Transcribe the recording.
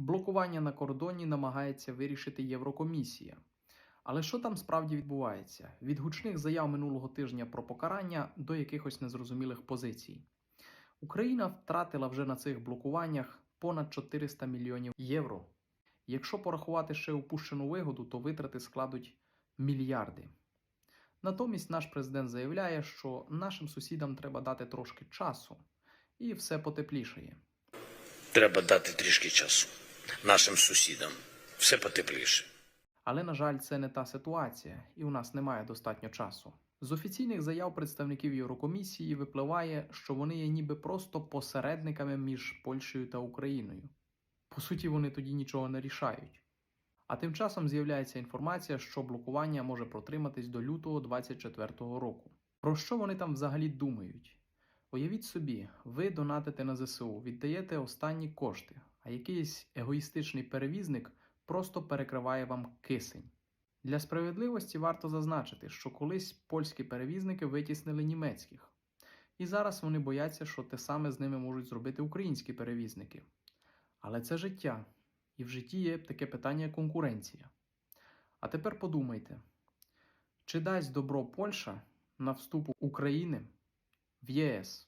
Блокування на кордоні намагається вирішити Єврокомісія. Але що там справді відбувається? Від гучних заяв минулого тижня про покарання до якихось незрозумілих позицій. Україна втратила вже на цих блокуваннях понад 400 мільйонів євро. Якщо порахувати ще упущену вигоду, то витрати складуть мільярди. Натомість наш президент заявляє, що нашим сусідам треба дати трошки часу, і все потеплішає. Треба дати трішки часу нашим сусідам. Все потепліше. Але, на жаль, це не та ситуація, і у нас немає достатньо часу. З офіційних заяв представників Єврокомісії випливає, що вони є ніби просто посередниками між Польщею та Україною. По суті, вони тоді нічого не рішають. А тим часом з'являється інформація, що блокування може протриматись до лютого 2024 року. Про що вони там взагалі думають? Уявіть собі, ви донатите на ЗСУ, віддаєте останні кошти, а якийсь егоїстичний перевізник просто перекриває вам кисень. Для справедливості варто зазначити, що колись польські перевізники витіснили німецьких, і зараз вони бояться, що те саме з ними можуть зробити українські перевізники. Але це життя, і в житті є таке питання як конкуренція. А тепер подумайте, чи дасть добро Польща на вступ України в ЄС?